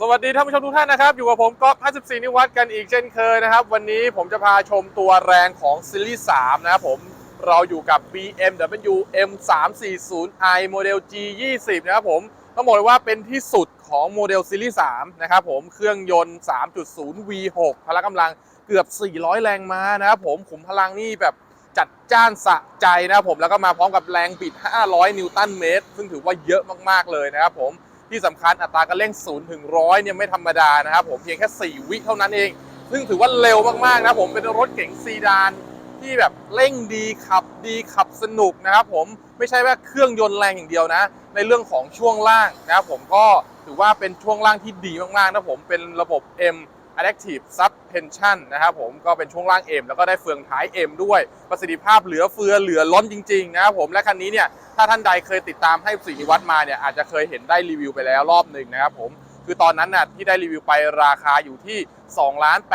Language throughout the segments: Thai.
สวัสดีท่านผู้ชมทุกท่านนะครับ อยู่กับผมก๊อฟ54 นิวัฒน์กันอีกเช่นเคยนะครับ วันนี้ผมจะพาชมตัวแรงของซีรีส์3นะครับผมเราอยู่กับ BMW M340i โมเดล G20 นะครับผมต้องบอกเลยว่าเป็นที่สุดของโมเดลซีรีส์3นะครับผมเครื่องยนต์ 3.0 V6 พละกำลังเกือบ 400 แรงม้านะครับผมขุมพลังนี่แบบจัดจ้านสะใจนะครับผมแล้วก็มาพร้อมกับแรงบิด 500 นิวตันเมตร ซึ่งถือว่าเยอะมากๆเลยนะครับผม ที่สำคัญอัตราการเร่ง0ถึง100เนี่ยไม่ธรรมดานะครับผมเพียงแค่ 4 วิเท่านั้นเอง ซึ่งถือว่าเร็วมากๆนะผมเป็นรถเก๋งซีดานที่แบบเร่งดีขับดีขับสนุกนะครับผมไม่ใช่ว่าเครื่องยนต์แรงอย่างเดียวนะ ในเรื่องของช่วงล่างนะครับผมก็ถือว่าเป็นช่วงล่างที่ดีมากๆนะผมเป็นระบบ M Adaptive Suspension นะครับผมก็เป็นช่วงล่าง M แล้วก็ได้เฟืองท้าย M ด้วยประสิทธิภาพเหลือเฟือเหลือล้นจริงๆนะครับผมและคันนี้เนี่ยถ้าท่านใดเคยติดตามให้สีนิวัฒน์มาเนี่ยอาจจะเคยเห็นได้รีวิวไปแล้วรอบหนึ่งนะครับผมคือตอนนั้นน่ะที่ได้รีวิวไปราคาอยู่ที่ 2 8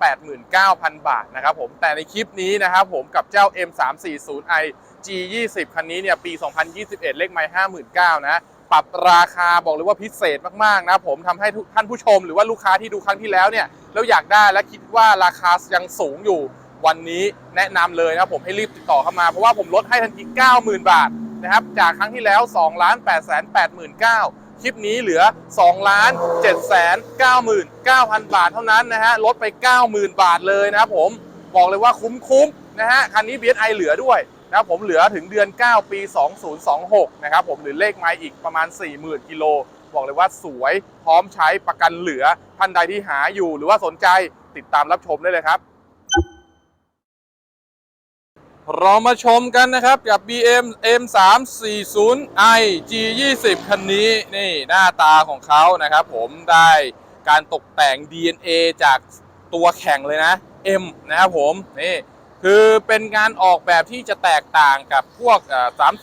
8 9 0 0 บาทนะครับผมแต่ในคลิปนี้นะครับผมกับเจ้า M340i G20 คันนี้เนี่ยปี 2021 เลขไมล์59,000นะ ปรับราคาบอกเลยว่าพิเศษมากๆนะผมทำให้ท่านผู้ชมหรือว่าลูกค้าที่ดูครั้งที่แล้วเนี่ยแล้วอยากได้และคิดว่าราคายังสูงอยู่วันนี้แนะนำเลยนะผมให้รีบติดต่อเข้ามาเพราะว่าผมลดให้ทันที 90,000 บาทนะครับจากครั้งที่แล้ว2 8 8 9 0 0 0คลิปนี้เหลือ2 7 9 9 0 0 0 บาทเท่านั้นนะฮะลดไป 90,000 บาทเลยนะครับผมบอกเลยว่าคุ้มๆนะฮะคันนี้ BSI เหลือด้วย นะครับผมเหลือถึงเดือน 9 ปี 2026 นะครับผมหรือเลขไม้อีกประมาณ 40,000 กิโล บอกเลยว่าสวยพร้อมใช้ประกันเหลือท่านใดที่หาอยู่ หรือว่าสนใจติดตามรับชมได้เลยครับ เรามาชมกันนะครับกับ BM M340i G20 คันนี้นี่หน้าตาของเขานะครับผมได้การตกแต่ง DNA จากตัวแข่งเลยนะ M นะครับผมนี่ คือเป็นการออกแบบที่จะแตกต่างกับพวก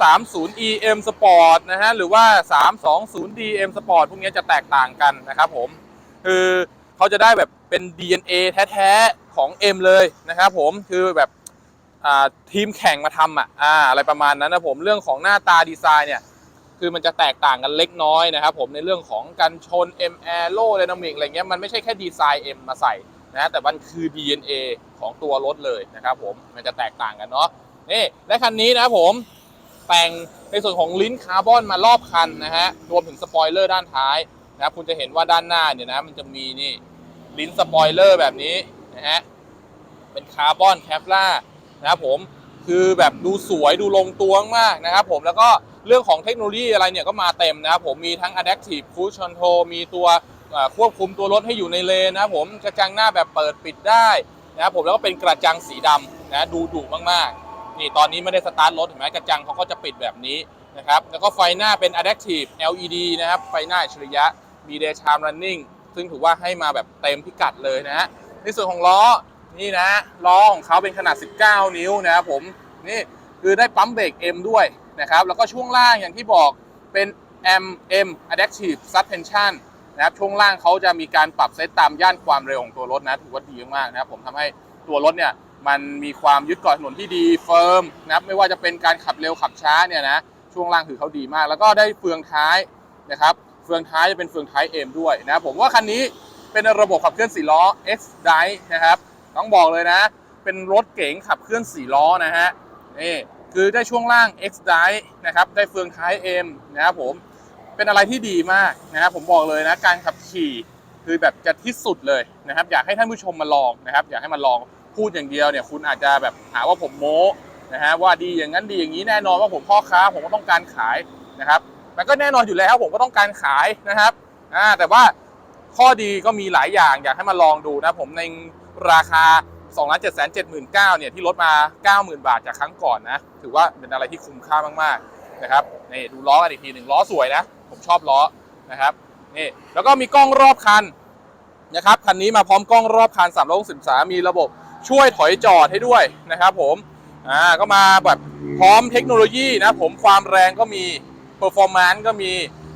330 EM Sport นะฮะ หรือว่า 320 DM Sport พวกนี้จะแตกต่างกันนะครับผม คือเขาจะได้แบบเป็น DNA แท้ๆ ของ M เลยนะครับผม คือแบบทีมแข่งมาทำอะอ่าอะไรประมาณนั้นนะผม เรื่องของหน้าตาดีไซน์เนี่ย คือมันจะแตกต่างกันเล็กน้อยนะครับผม ในเรื่องของการชน M Aero Dynamic อะไรเงี้ย มันไม่ใช่แค่ดีไซน์ M มาใส่ นะแต่มันคือ DNA ของตัวรถเลยนะครับผมมันจะแตกต่างกันเนาะนี่และคันนี้นะครับผมแต่งในส่วนของลิ้นคาร์บอนมารอบคันนะฮะรวมถึงสปอยเลอร์ด้านท้ายนะครับคุณจะเห็นว่าด้านหน้าเนี่ยนะมันจะมีนี่ลิ้นสปอยเลอร์แบบนี้นะฮะเป็นคาร์บอนแคปล่านะครับผมคือแบบดูสวยดูลงตัวมากนะครับผมแล้วก็เรื่องของเทคโนโลยีอะไรเนี่ยก็มาเต็มนะครับผมมีทั้ง adaptive cruise control มีตัว ควบคุมตัวรถให้อยู่ในเลนนะผมกระจังหน้าแบบเปิดปิดได้นะครับผมแล้วก็เป็นกระจังสีดำนะดูดุมากๆ นี่ตอนนี้ไม่ได้สตาร์ทรถเห็นไหมกระจังเขาก็จะปิดแบบนี้นะครับแล้วก็ไฟหน้าเป็น adaptive LED นะครับไฟหน้าอัจฉริยะมี daytime running ซึ่งถือว่าให้มาแบบเต็มพิกัดเลยนะฮะในส่วนของล้อนี่นะล้อของเขาเป็นขนาด 19 นิ้วนะครับผมนี่คือได้ปั๊มเบรก M ด้วยนะครับแล้วก็ช่วงล่างอย่างที่บอกเป็น M M Adaptive Suspension นะครับช่วงล่างเขาจะมีการปรับเซตตามย่านความเร็วของตัวรถนะถือว่าดีมากนะครับผมทำให้ตัวรถเนี่ยมันมีความยึดเกาะถนนที่ดีเฟิร์มนะครับไม่ว่าจะเป็นการขับเร็วขับช้าเนี่ยนะช่วงล่างคือเขาดีมาก แล้วก็ได้เฟืองท้ายนะครับเฟืองท้ายจะเป็นเฟืองท้าย M ด้วยนะผมว่าคันนี้เป็นระบบขับเคลื่อน4ล้อ X Drive นะครับต้องบอกเลยนะ เป็นรถเก๋งขับเคลื่อน4ล้อนะฮะนี่คือได้ช่วงล่าง X Drive นะครับได้เฟืองท้าย M นะครับผม เป็นอะไรที่ดีมากนะครับผมบอกเลยนะการขับขี่คือแบบจะที่สุดเลยนะครับ อยากให้ท่านผู้ชมมาลองนะครับ อยากให้มาลองพูดอย่างเดียวเนี่ย คุณอาจจะแบบหาว่าผมโม้นะฮะว่าดีอย่างนั้นดีอย่างนี้แน่นอนว่าผมพ่อค้าผมก็ต้องการขายนะครับมันก็แน่นอนอยู่แล้วผมก็ต้องการขายนะครับอ่าแต่ว่าข้อดีก็มีหลายอย่างอยากให้มาลองดูนะผมในราคา2 7 7 9 0 0เนี่ยที่ลดมา 90,000 บาทจากครั้งก่อนนะ ถือว่าเป็นอะไรที่คุ้มค่ามากๆนะครับนี่ดูล้อกันอีกทีหนึ่งล้อสวยนะ ผมชอบล้อนะครับนี่แล้วก็มีกล้องรอบคันนะครับคันนี้มาพร้อมกล้องรอบคัน3 6 0องศามีระบบช่วยถอยจอดให้ด้วยนะครับผมอ่าก็มาแบบพร้อมเทคโนโลยีนะผมความแรงก็มีเ e อร์ฟอร์แมนซ์ก็มี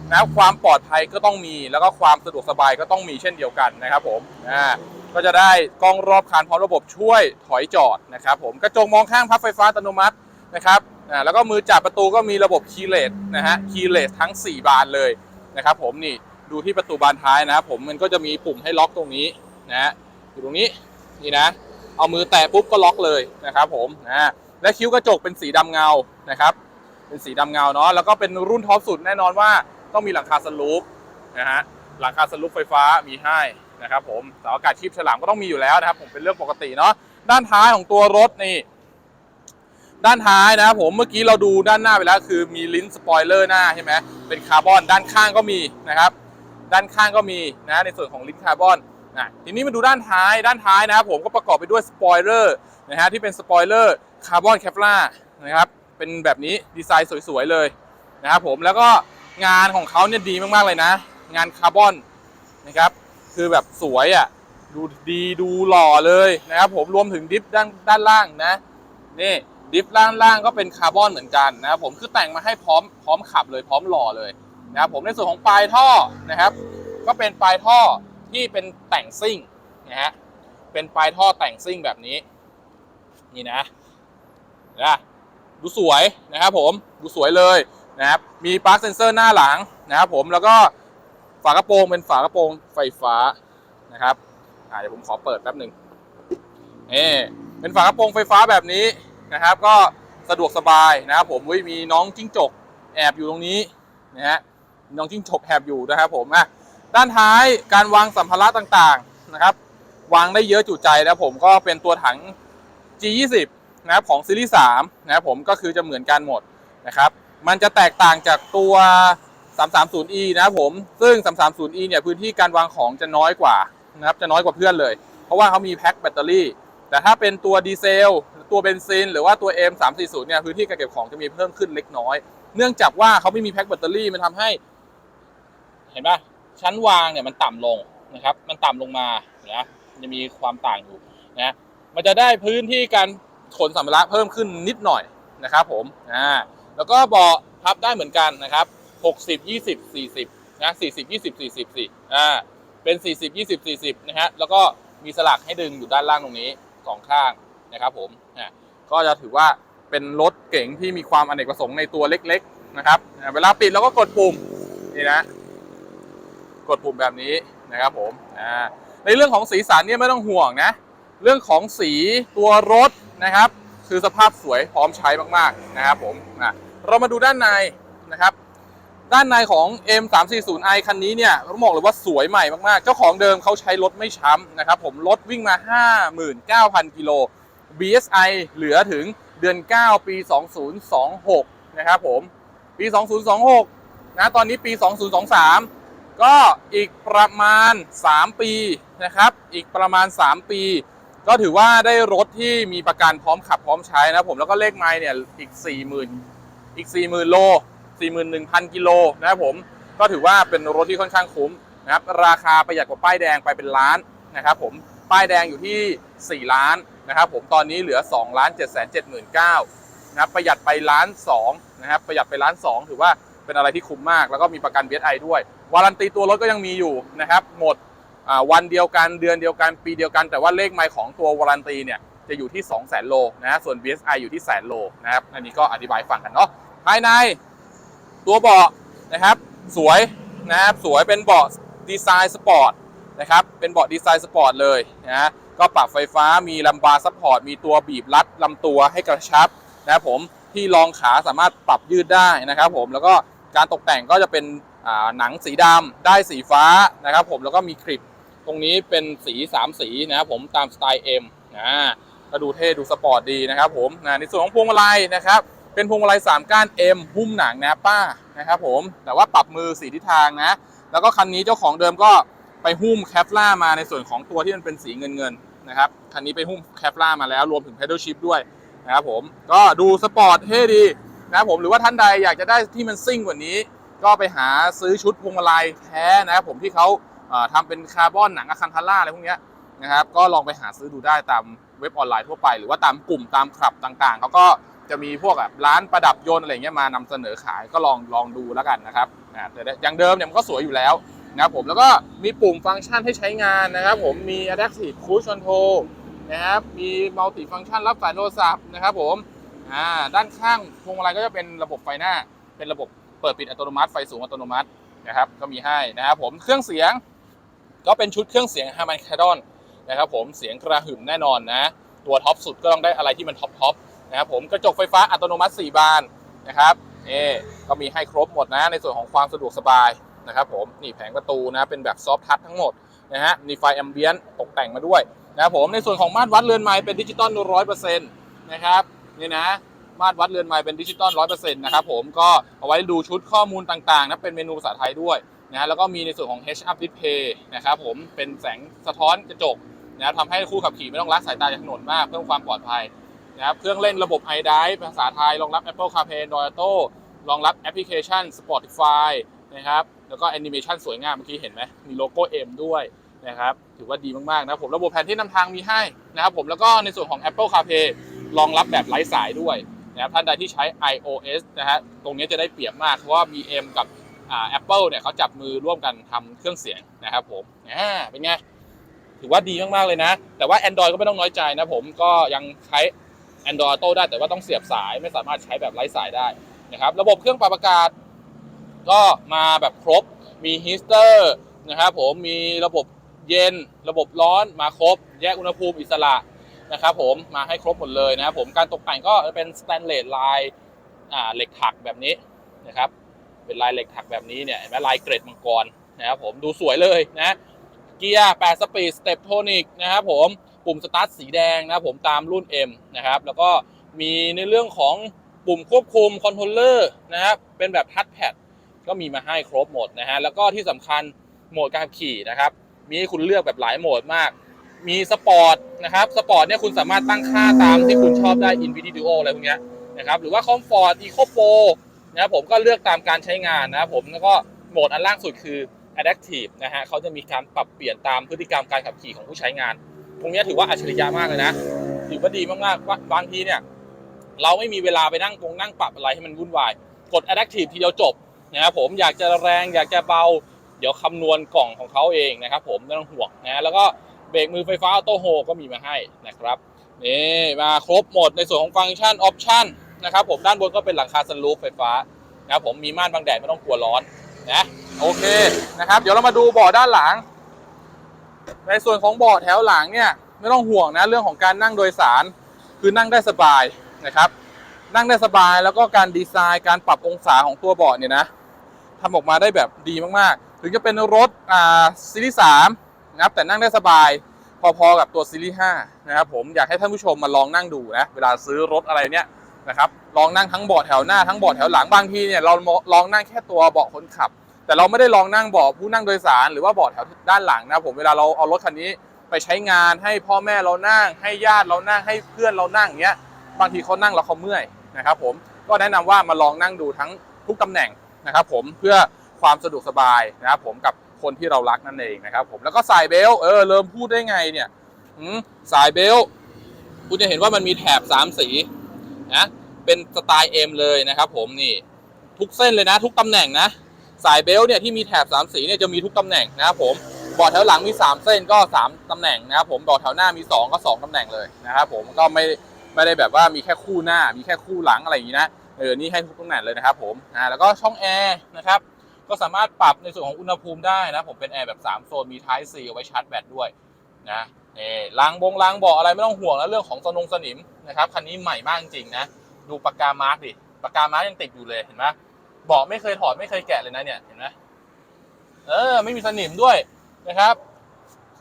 นะคความปลอดภัยก็ต้องมี แล้วก็ความสะดวกสบายก็ต้องมีเช่นเดียวกันนะครับผมอ่าก็จะได้กล้องรอบคันพร้อมระบบช่วยถอยจอดนะครับผมกระจกมองข้างพับไฟฟ้าอัตโนมัตินะครับ อ่าแล้วก็มือจับประตูก็มีระบบคีย์เลสนะฮะคีย์เลสทั้ง 4 บานเลยนะครับผมนี่ดูที่ประตูบานท้ายนะครับผมมันก็จะมีปุ่มให้ล็อกตรงนี้นะฮะอยู่ตรงนี้นี่นะ เอามือแตะปุ๊บก็ล็อกเลยนะครับผมนะและคิ้วกระจกเป็นสีดำเงานะครับ เป็นสีดำเงาเนาะแล้วก็เป็นรุ่นท็อปสุดแน่นอนว่าต้องมีหลังคาสลูปนะฮะหลังคาสลูปไฟฟ้ามีให้นะครับผมเสาอากาศชีพฉลามก็ต้องมีอยู่แล้วนะครับผมเป็นเรื่องปกติเนาะด้านท้ายของตัวรถนี่ ด้านท้ายนะครับผมเมื่อกี้เราดูด้านหน้าไปแล้วคือมีลิ้นสปอยเลอร์หน้าใช่ไหมเป็นคาร์บอนด้านข้างก็มีนะครับ ด้านข้างก็มีนะในส่วนของลิ้นคาร์บอนนะทีนี้มาดูด้านท้ายด้านท้ายนะครับผมก็ประกอบไปด้วยสปอยเลอร์นะฮะที่เป็นสปอยเลอร์คาร์บอนแคปลานะครับเป็นแบบนี้ดีไซน์สวยๆเลยนะครับผมแล้วก็งานของเขาเนี่ยดีมากๆเลยนะ งานคาร์บอนนะครับคือแบบสวยอะดูดีดูหล่อเลยนะครับผมรวมถึงดิฟด้านด้านล่างนะนี่ ดิฟล่างล่างก็เป็นคาร์บอนเหมือนกันนะครับผมคือแต่งมาให้พร้อมพร้อมขับเลยพร้อมหล่อเลยนะครับผมในส่วนของปลายท่อนะครับ ก็เป็นปลายท่อที่เป็นแต่งซิ่งนะฮะเป็นปลายท่อแต่งซิ่งแบบนี้นี่นะนะดูสวยนะครับผมดูสวยเลยนะครับมีปลั๊กเซนเซอร์หน้าหลังนะครับผมแล้วก็ฝากระโปรงเป็นฝากระโปรงไฟฟ้านะครับเดี๋ยวผมขอเปิดแป๊บหนึ่งนี่เป็นฝากระโปรงไฟฟ้าแบบนี้ นะครับ ก็สะดวกสบายนะครับผมอุ๊ยมีน้องจิ้งจกแอบอยู่ตรงนี้นะฮะน้องจิ้งจกแอบอยู่นะครับผมอะด้านท้ายการวางสัมภาระต่างๆนะครับ วางได้เยอะจุใจนะผมก็เป็นตัวถัง G20 นะครับของซีรีส์3นะครับผมก็คือจะเหมือนกันหมดนะครับ มันจะแตกต่างจากตัว 330e นะครับผมซึ่ง 330e เนี่ยพื้นที่การวางของจะน้อยกว่านะครับจะน้อยกว่าเพื่อนเลย เพราะว่าเขามีแพ็คแบตเตอรี่ แต่ถ้าเป็นตัวดีเซล ตัวเบนซินหรือว่าตัว M340 เนี่ยพื้นที่การเก็บของจะมีเพิ่มขึ้นเล็กน้อย เนื่องจากว่าเขาไม่มีแพ็คแบตเตอรี่มันทำให้ เห็นปะชั้นวางเนี่ยมันต่ำลงนะครับ มันต่ำลงมานะจะมีความต่างอยู่นะมันจะได้พื้นที่การขนสัมภาระเพิ่มขึ้นนิดหน่อยนะครับผมอ่าแล้วก็เบาะพับได้เหมือนกันนะครับ60 20 40นะ40 20 40สิอ่าเป็น 40 20 40นะฮะแล้วก็มีสลักให้ดึงอยู่ด้านล่างตรงนี้สองข้างนะครับผม ก็จะถือว่าเป็นรถเก๋งที่มีความอเนกประสงค์ในตัวเล็ก ๆ นะครับ เวลาปิดเราก็กดปุ่มนี่นะกดปุ่มแบบนี้นะครับผมในเรื่องของสีสันเนี่ยไม่ต้องห่วงนะ เรื่องของสีตัวรถนะครับ คือสภาพสวยพร้อมใช้มากๆนะครับผมอะเรามาดูด้านในนะครับ ด้านในของ M340i คันนี้เนี่ยต้องบอกเลยว่าสวยใหม่มากๆ เจ้าของเดิมเขาใช้รถไม่ช้ำนะครับผมรถวิ่งมา 59,000 กิโล BSI เหลือถึงเดือน 9 ปี 2026 นะครับผม ปี 2026 นะ ตอนนี้ปี 2023 ก็อีกประมาณ 3 ปีนะครับ อีกประมาณ 3 ปี ก็ถือว่าได้รถที่มีประกันพร้อมขับพร้อมใช้นะผม แล้วก็เลขไมล์เนี่ยอีก 40,000 อีก 40,000 โล 41,000 กิโลนะครับผม ก็ถือว่าเป็นรถที่ค่อนข้างคุ้มนะครับ ราคาประหยัดกว่าป้ายแดงไปเป็นล้านนะครับผม ป้ายแดงอยู่ที่ 4 ล้าน นะครับผมตอนนี้เหลือ2ล้าน7 7 9 0 0นะครับประหยัดไปล้าน2นะครับประหยัดไปล้าน2ถือว่าเป็นอะไรที่คุ้มมาก แล้วก็มีประกัน BSI ด้วย วารันตีตัวรถก็ยังมีอยู่นะครับหมดวันเดียวกันเดือนเดียวกันปีเดียวกัน แต่ว่าเลขไมล์ของตัววารันตีเนี่ยจะอยู่ที่ 2 0 0 0 0 0 โลนะฮะส่วน BSI อยู่ที่แสนโลนะครับอันนี้ก็อธิบายฟังกันเนาะภายในตัวเบาะนะครับสวยนะครับสวยเป็นเบาะดีไซน์สปอร์ต นะครับ เป็นเบาะดีไซน์สปอร์ตเลยนะก็ปรับไฟฟ้ามีลัมบาร์ซัพพอร์ตมีตัวบีบรัดลำตัวให้กระชับนะครับผมที่รองขาสามารถปรับยืดได้นะครับผมแล้วก็การตกแต่งก็จะเป็นหนังสีดำได้สีฟ้านะครับผมแล้วก็มีคลิปตรงนี้เป็นสี 3 สีนะครับผมตามสไตล์ M นะก็ดูเท่ดูสปอร์ตดีนะครับผมนะในส่วนของพวงมาลัยนะครับ เป็นพวงมาลัย3ก้าน M หุ้มหนังนะป้านะครับผมแต่ว่าปรับมือสีทิศทางนะ แล้วก็คันนี้เจ้าของเดิมก็ ไปหุ้มแคปล่ามาในส่วนของตัวที่มันเป็นสีเงินเงินๆนะครับคันนี้ไปหุ้มแคปล่ามาแล้วรวมถึง pedal shift ด้วยนะครับผมก็ดูสปอร์ตเท่ดีนะครับผมหรือว่าท่านใดอยากจะได้ที่มันซิ่งกว่านี้ ก็ไปหาซื้อชุดพวงมาลัยแท้นะครับผมที่เขาเอ่อทำเป็นคาร์บอนหนังอะคันทาร่าอะไรพวกนี้นะครับก็ลองไปหาซื้อดูได้ตามเว็บออนไลน์ทั่วไป หรือว่าตามกลุ่มตามคลับต่างๆเขาก็จะมีพวกแบบร้านประดับยนต์อะไรเงี้ยมานำเสนอขายก็ลองลองดูแล้วกันนะครับแต่อย่างเดิมเนี่ยมันก็สวยอยู่แล้ว นะครับผมแล้วก็มีปุ่มฟังก์ชันให้ใช้งานนะครับผมมี Adaptive Cruise Control นะครับมีมัลติฟังก์ชันรับสายโทรศัพท์นะครับผมอ่าด้านข้างพวงมาลัยก็จะเป็นระบบไฟหน้า เป็นระบบเปิดปิดอัตโนมัติไฟสูงอัตโนมัตินะครับก็มีให้นะครับผมเครื่องเสียงก็เป็นชุดเครื่องเสียง Harman Kardon นะครับผมเสียงกระหึ่มแน่นอนนะ ตัวท็อปสุดก็ต้องได้อะไรที่มันท็อปท็อปนะครับผมกระจกไฟฟ้าอัตโนมัติ 4 บานนะครับเอ่ก็มีให้ครบหมดนะในส่วนของความสะดวกสบาย นะครับผมนี่แผงประตูนะเป็นแบบซอฟทัชทั้งหมดนะฮะมีไฟแอมเบียนตกแต่งมาด้วยนะครับผมในส่วนของมาตรวัดเรือนไม้เป็นดิจิตอลร้อยเปอร์เซ็นต์นะครับนี่นะมาตรวัดเรือนไม้เป็นดิจิตอลร้อยเปอร์เซ็นต์นะครับผมก็เอาไว้ดูชุดข้อมูลต่างๆนะเป็นเมนูภาษาไทยด้วยนะฮะแล้วก็มีในส่วนของ Head Up Display นะครับผมเป็นแสงสะท้อนกระจกนะทำให้ผู้ขับขี่ไม่ต้องละสายตาจากถนนมากเพิ่มความปลอดภัยนะครับเครื่องเล่นระบบ iDrive ภาษาไทยรองรับ Apple CarPlay Android Auto รองรับแอปพลิเคชัน Spotify นะครับ แล้วก็แอนิเมชันสวยงามเมื่อกี้เห็นไหมมีโลโก้ M ด้วยนะครับ ถือว่าดีมากๆนะผมระบบแผนที่นำทางมีให้นะครับผมแล้วก็ในส่วนของ Apple CarPlay รองรับแบบไร้สายด้วยนะครับท่านใดที่ใช้ iOS นะฮะตรงนี้จะได้เปรียบมากเพราะว่า BM กับอ่า Apple เนี่ยเขาจับมือร่วมกันทำเครื่องเสียงนะครับผมอ่าเป็นไงถือว่าดีมากๆเลยนะ แต่ว่า Android ก็ไม่ต้องน้อยใจนะผมก็ยังใช้ Android Auto ได้แต่ว่าต้องเสียบสายไม่สามารถใช้แบบไร้สายได้นะครับ ระบบเครื่องปรับอากาศ ก็มาแบบครบ มีฮีสเตอร์นะครับผม มีระบบเย็น ระบบร้อนมาครบ แยกอุณหภูมิอิสระนะครับผมมาให้ครบหมดเลยนะครับผมการตกแต่งก็เป็นสแตนเลสลายเหล็กถักแบบนี้นะครับเป็นลายเหล็กถักแบบนี้เนี่ยเห็นไหมลายเกรดมังกรนะครับผมดูสวยเลยนะเกียร์8สปีดสเตปโทนิกนะครับผมปุ่มสตาร์ทสีแดงนะครับผมตามรุ่น M นะครับแล้วก็มีในเรื่องของปุ่มควบคุมคอนโทรลเลอร์นะครับเป็นแบบทัชแพด ก็มีมาให้ครบหมดนะฮะ แล้วก็ที่สำคัญโหมดการขับขี่นะครับ มีให้คุณเลือกแบบหลายโหมดมาก มีสปอร์ตนะครับ สปอร์ตเนี่ยคุณสามารถตั้งค่าตามที่คุณชอบได้ Infinity Duo อะไรพวกเนี้ยนะครับ หรือว่า Comfort Eco Pro นะครับผมก็เลือกตามการใช้งานนะครับผม แล้วก็โหมดอันล่างสุดคือ adaptive นะฮะเขาจะมีการปรับเปลี่ยนตามพฤติกรรมการขับขี่ของผู้ใช้งาน ตรงเนี้ยถือว่าอัจฉริยะมากเลยนะ ถือว่าดีมากๆว่าบางทีเนี่ยเราไม่มีเวลาไปนั่งตรงนั่งปรับอะไรให้มันวุ่นวาย กด adaptive ทีเดียวจบ นะครับผมอยากจะแรงอยากจะเบา เดี๋ยวคำนวณกล่องของเขาเองนะครับผมไม่ต้องห่วงนะแล้วก็เบรกมือไฟฟ้าออโต้โฮก็มีมาให้นะครับนี่มาครบหมดในส่วนของฟังก์ชันออปชันนะครับผมด้านบนก็เป็นหลังคาสันลูปไฟฟ้านะครับผมมีม่านบังแดดไม่ต้องกลัวร้อนนะโอเคนะครับ เดี๋ยวเรามาดูเบาะด้านหลัง ในส่วนของเบาะแถวหลังเนี่ยไม่ต้องห่วงนะเรื่องของการนั่งโดยสารคือนั่งได้สบายนะครับ นั่งได้สบายแล้วก็การดีไซน์การปรับองศาของตัวเบาะเนี่ยนะทำออกมาได้แบบดีมากๆ ถึงจะเป็นรถอ่าซีรีส์สามนะครับแต่นั่งได้สบายพอๆกับตัวซีรีส์ห้านะครับผมอยากให้ท่านผู้ชมมาลองนั่งดูนะเวลาซื้อรถอะไรเนี่ยนะครับลองนั่งทั้งเบาะแถวหน้าทั้งเบาะแถวหลังบางทีเนี่ยเราลองนั่งแค่ตัวเบาะคนขับ แต่เราไม่ได้ลองนั่งเบาะผู้นั่งโดยสาร หรือว่าเบาะแถวด้านหลังนะผมเวลาเราเอารถคันนี้ไปใช้งานให้พ่อแม่เรานั่ง ให้ญาติเรานั่งให้เพื่อนเรานั่งอย่างเงี้ย บางทีเขานั่งแล้วเขาเมื่อยนะครับผมก็แนะนำว่ามาลองนั่งดูทั้งทุกตำแหน่งนะครับผมเพื่อความสะดวกสบายนะครับผมกับคนที่เรารักนั่นเองนะครับผมแล้วก็สายเบลต์เออเริ่มพูดได้ไงเนี่ยสายเบลต์คุณจะเห็นว่ามันมีแถบสามสีนะเป็นสไตล์ M เลยนะครับผมนี่ทุกเส้นเลยนะ ทุกตำแหน่งนะ สายเบลต์เนี่ยที่มีแถบ3สีเนี่ยจะมีทุกตำแหน่งนะครับผมเบาะแถวหลังมี 3 เส้นก็ 3ตำแหน่งนะครับผมเบาะแถวหน้ามี 2 ก็ 2ตำแหน่งเลยนะครับผมก็ไม่ ไม่ได้แบบว่ามีแค่คู่หน้า มีแค่คู่หลังอะไรอย่างนี้นะเออนี่ให้ทุกตำแหน่งเลยนะครับผมอ่าแล้วก็ช่องแอร์นะครับก็สามารถปรับในส่วนของอุณหภูมิได้นะผมเป็นแอร์แบบ 3 โซนมี Type C เอาไว้ชาร์จแบตด้วยนะนี่ล้างบงล้างเบาะอะไรไม่ต้องห่วงแล้วเรื่องของสนงสนิมนะครับคันนี้ใหม่มากจริงนะดูปากกามาร์กดิปากกามาร์กยังติดอยู่เลยเห็นไหมเบาะไม่เคยถอดไม่เคยแกะเลยนะเนี่ยเห็นไหมเออไม่มีสนิมด้วยนะครับ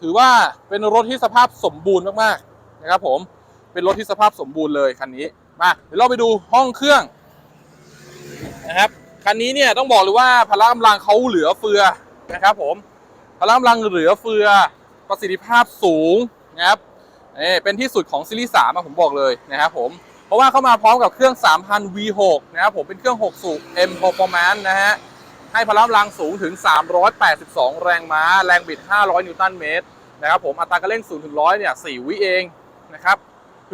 ถือว่าเป็นรถที่สภาพสมบูรณ์มากๆนะครับผม เป็นรถที่สภาพสมบูรณ์เลยคันนี้มาเดี๋ยวเราไปดูห้องเครื่องนะครับคันนี้เนี่ยต้องบอกเลยว่าพละกำลังเขาเหลือเฟือนะครับผมพละกำลังเหลือเฟือประสิทธิภาพสูงนะครับเอ่เป็นที่สุดของซีรีส์3อะผมบอกเลยนะครับผมเพราะว่าเข้ามาพร้อมกับเครื่อง 3,000 V6 นะครับผมเป็นเครื่อง 6 สูบ M Performance นะฮะให้พละกำลังสูงถึง 382 แรงม้า แรงบิด 500 นิวตันเมตรนะครับผมอัตราการเร่ง0ถึง100เนี่ย4วิเองนะครับ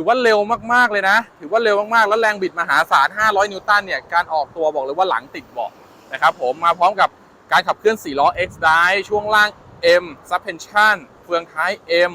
ถือว่าเร็วมากๆเลยนะ ถือว่าเร็วมากๆ แล้วแรงบิดมหาศาล 500 นิวตันเนี่ย การออกตัวบอกเลยว่าหลังติดเบาะนะครับผม มาพร้อมกับการขับเคลื่อน 4 ล้อ X Drive ช่วงล่าง M Suspension เฟืองท้าย M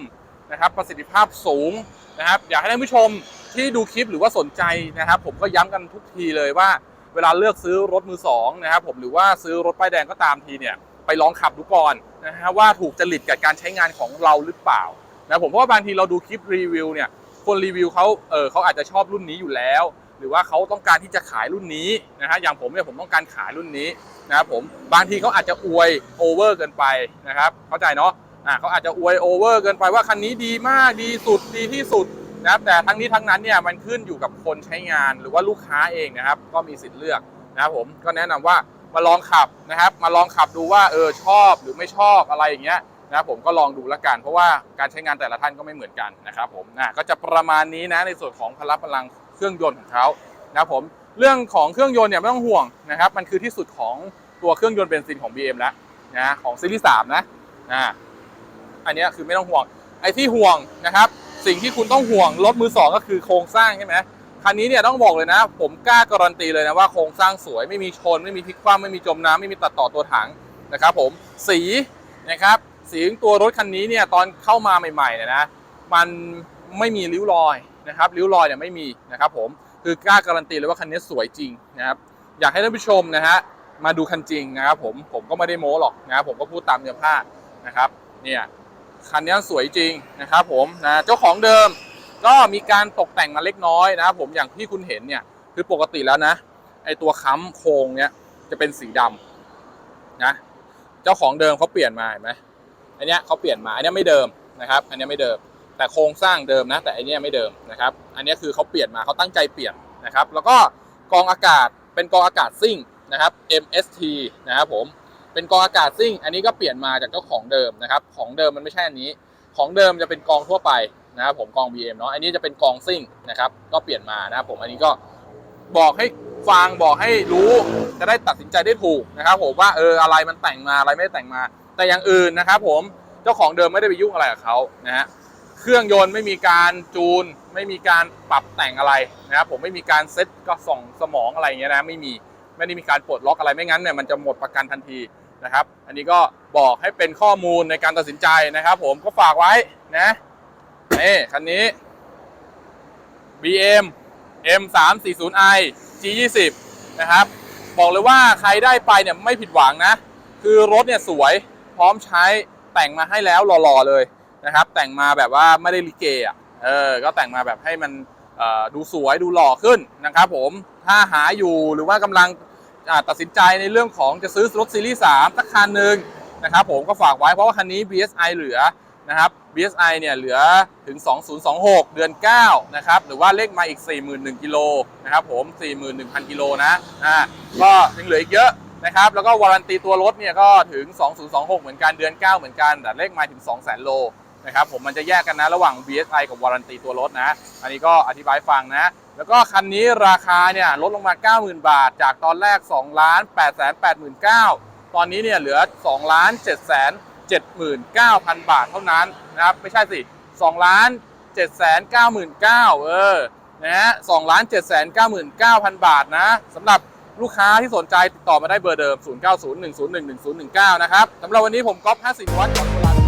นะครับ ประสิทธิภาพสูงนะครับ อยากให้ท่านผู้ชมที่ดูคลิปหรือว่าสนใจนะครับ ผมก็ย้ำกันทุกทีเลยว่า เวลาเลือกซื้อรถมือสองนะครับผมหรือว่าซื้อรถป้ายแดงก็ตามทีเนี่ยไปลองขับดูก่อนนะฮะว่าถูกจริตกับการใช้งานของเราหรือเปล่านะผมเพราะว่าบางทีเราดูคลิปรีวิวเนี่ย คนรีวิวเขาเออเขาอาจจะชอบรุ่นนี้อยู่แล้ว หรือว่าเขาต้องการที่จะขายรุ่นนี้นะฮะอย่างผมเนี่ยผมต้องการขายรุ่นนี้นะครับผมบางทีเขาอาจจะอวยโอเวอร์เกินไปนะครับเข้าใจเนาะอ่าเขาอาจจะอวยโอเวอร์เกินไปว่าคันนี้ดีมากดีสุดดีที่สุดนะครับแต่ทั้งนี้ทั้งนั้นเนี่ยมันขึ้นอยู่กับคนใช้งานหรือว่าลูกค้าเองนะครับ ก็มีสิทธิ์เลือกนะครับผมก็แนะนำว่ามาลองขับนะครับ มาลองขับดูว่าเออชอบหรือไม่ชอบอะไรอย่างเงี้ย นะครับผมก็ลองดูละกันเพราะว่าการใช้งานแต่ละท่านก็ไม่เหมือนกันนะครับผมนะก็จะประมาณนี้นะในส่วนของพละพลังเครื่องยนต์ของเขานะผมเรื่องของเครื่องยนต์เนี่ยไม่ต้องห่วงนะครับมันคือที่สุดของตัวเครื่องยนต์เบนซินของ BM แล้วนะของซีรีส์3นะนะอันนี้คือไม่ต้องห่วงไอ้ที่ห่วงนะครับ สิ่งที่คุณต้องห่วงรถมือสองก็คือโครงสร้างใช่ไหมคันนี้เนี่ยต้องบอกเลยนะ ผมกล้าการันตีเลยนะว่าโครงสร้างสวยไม่มีชน ไม่มีพลิกคว่ำไม่มีจมน้ำไม่มีตัดต่อตัวถังนะครับผมสีนะครับ สีของตัวรถคันนี้เนี่ยตอนเข้ามาใหม่ๆเนี่ยนะมันไม่มีริ้วรอยนะครับริ้วรอยเนี่ยไม่มีนะครับผมคือกล้าการันตีเลยว่าคันนี้สวยจริงนะครับอยากให้ท่านผู้ชมนะฮะมาดูคันจริงนะครับผมผมก็ไม่ได้โม้หรอกนะครับผมก็พูดตามเนื้อผ้านะครับเนี่ยคันนี้สวยจริงนะครับผมนะเจ้าของเดิมก็มีการตกแต่งมาเล็กน้อยนะครับผมอย่างที่คุณเห็นเนี่ยคือปกติแล้วนะไอตัวค้ำโครงเนี่ยจะเป็นสีดำนะเจ้าของเดิมเขาเปลี่ยนมาเห็นไหม อันนี้เขาเปลี่ยนมาอันนี้ไม่เดิมนะครับ อันนี้ไม่เดิม แต่โครงสร้างเดิมนะ แต่อันนี้ไม่เดิมนะครับ อันนี้คือเขาเปลี่ยนมาเขาตั้งใจเปลี่ยนนะครับ แล้วก็กองอากาศเป็นกองอากาศซิ่งนะครับ MST นะครับผมเป็นกองอากาศซิ่ง อันนี้ก็เปลี่ยนมาจากเจ้าของเดิมนะครับ ของเดิมมันไม่ใช่อันนี้ ของเดิมจะเป็นกองทั่วไปนะครับผมกอง BM เนาะอันนี้จะเป็นกองซิ่งนะครับ ก็เปลี่ยนมานะครับผมอันนี้ก็บอกให้ฟังบอกให้รู้จะได้ตัดสินใจได้ถูกนะครับผมว่าเอออะไรมันแต่งมาอะไรไม่ได้แต่งมา แต่อย่างอื่นนะครับผมเจ้าของเดิมไม่ได้ไปยุ่งอะไรกับเขานะฮะเครื่องยนต์ไม่มีการจูน ไม่มีการปรับแต่งอะไรนะครับผมไม่มีการเซ็ตกระส่องสมองอะไรอย่างเงี้ยนะไม่มีไม่ได้มีการปลดล็อกอะไรไม่งั้นเนี่ยมันจะหมดประกันทันทีนะครับ อันนี้ก็บอกให้เป็นข้อมูลในการตัดสินใจนะครับ ผมก็ฝากไว้นะนี่คันนี้ BM M340i G20 นะครับ บอกเลยว่าใครได้ไปเนี่ยไม่ผิดหวังนะ คือรถเนี่ยสวย พร้อมใช้แต่งมาให้แล้วหล่อๆเลยนะครับ แต่งมาแบบว่าไม่ได้ลิเกอะเออก็แต่งมาแบบให้มันดูสวยดูหล่อขึ้นนะครับผมถ้าหาอยู่หรือว่ากำลังตัดสินใจในเรื่องของจะซื้อรถซีรีส์3สักคันหนึ่งนะครับผมก็ฝากไว้เพราะว่าคันนี้ BSI เหลือนะครับ BSI เนี่ยเหลือถึง 2026 เดือน 9 นะครับ หรือว่าเลขมาอีก 41,000กิโลนะครับผม 41,000 กิโลนะอ่าก็ยังเหลืออีกเยอะ นะครับ แล้วก็วารันตีตัวรถเนี่ยก็ถึง 2026 เหมือนกัน เดือน 9 เหมือนกัน แต่เลขมาถึง 200,000 โลนะครับผมมันจะแยกกันนะระหว่าง BSI กับวารันตีตัวรถนะ อันนี้ก็อธิบายฟังนะ แล้วก็คันนี้ราคาเนี่ยลดลงมา 90,000 บาท จากตอนแรก2ล้าน8 8 9 0 0 0ตอนนี้เนี่ยเหลือ2ล้าน779,000 บาทเท่านั้นนะครับไม่ใช่สิ2ล้าน7 9 9 0 0เออนะฮะ2ล้าน7 9 9 0 0 0 บาทนะสำหรับ ลูกค้าที่สนใจติดต่อมาได้เบอร์เดิม 0901011019 นะครับสำหรับวันนี้ผมก๊อฟ50 วัตต์ขอตัวลา